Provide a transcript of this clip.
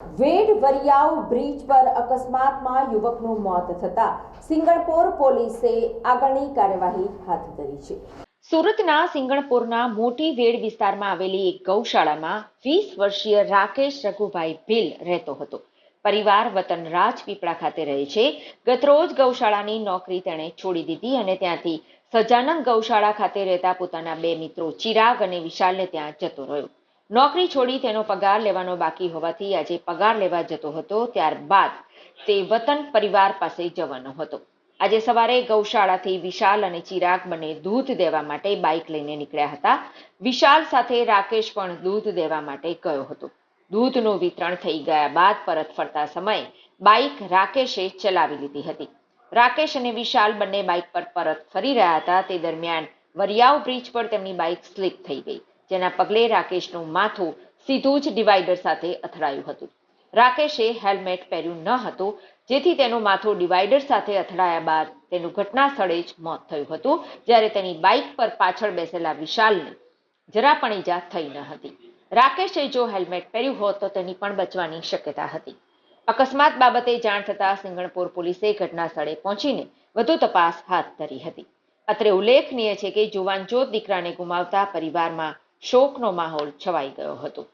વેડ Variyav bridge પર અકસ્માતમાં યુવકનું મોત થતા સિંગણપોર પોલીસે આગળની કાર્યવાહી હાથ ધરી છે. સુરતના સિંગણપુરના મોટી વેડ વિસ્તારમાં આવેલી એક ગૌશાળામાં વીસ વર્ષીય રાકેશ રઘુભાઈ ભીલ રહેતો હતો. પરિવાર, વતન, રાજપીપળા ખાતે રહે છે. ગતરોજ ગૌશાળાની નોકરી તેણે છોડી દીધી અને ત્યાંથી સજાનંદ ગૌશાળા ખાતે રહેતા પોતાના બે મિત્રો ચિરાગ અને વિશાલને ત્યાં જતો રહ્યો. નોકરી છોડી તેનો પગાર લેવાનો બાકી હોવાથી આજે પગાર લેવા જતો હતો, ત્યારબાદ તે વતન પરિવાર પાસે જવાનો હતો. આજે સવારે ગૌશાળાથી વિશાલ અને ચિરાગ બંને દૂધ દેવા માટે બાઇક લઈને નીકળ્યા હતા. વિશાલ સાથે રાકેશ પણ દૂધ દેવા માટે ગયો હતો. દૂધનું વિતરણ થઈ ગયા બાદ પરત ફરતા સમયે બાઇક રાકેશે ચલાવી લીધી હતી. રાકેશ અને વિશાલ બંને બાઇક પર પરત ફરી રહ્યા હતા. તે દરમિયાન વરિયાવ બ્રિજ પર તેમની બાઇક સ્લીપ થઈ ગઈ. જેના પગલે રાકેશનું માથું સીધું જ ડિવાઈડર સાથે અથડાયું હતું. રાકેશે હેલ્મેટ પહેર્યું ન હતું, જેથી તેનું માથું ડિવાઈડર સાથે અથડાયા બાદ તેનું ઘટના સ્થળે જ મોત થયું હતું, જ્યારે તેની બાઇક પર પાછળ બેસેલા વિશાલને જરા પણ ઈજા થઈ ન હતી. રાકેશે જો હેલ્મેટ પહેર્યું હોત તો તેની પણ બચવાની શક્યતા હતી. અકસ્માત બાબતે જાણ થતાં સિંગણપુર પોલીસે ઘટના સ્થળે પહોંચીને વધુ તપાસ હાથ ધરી હતી. અત્રે ઉલ્લેખનીય છે કે જુવાન દીકરાને ગુમાવતા પરિવારમાં શોકનો માહોલ છવાઈ ગયો હતો.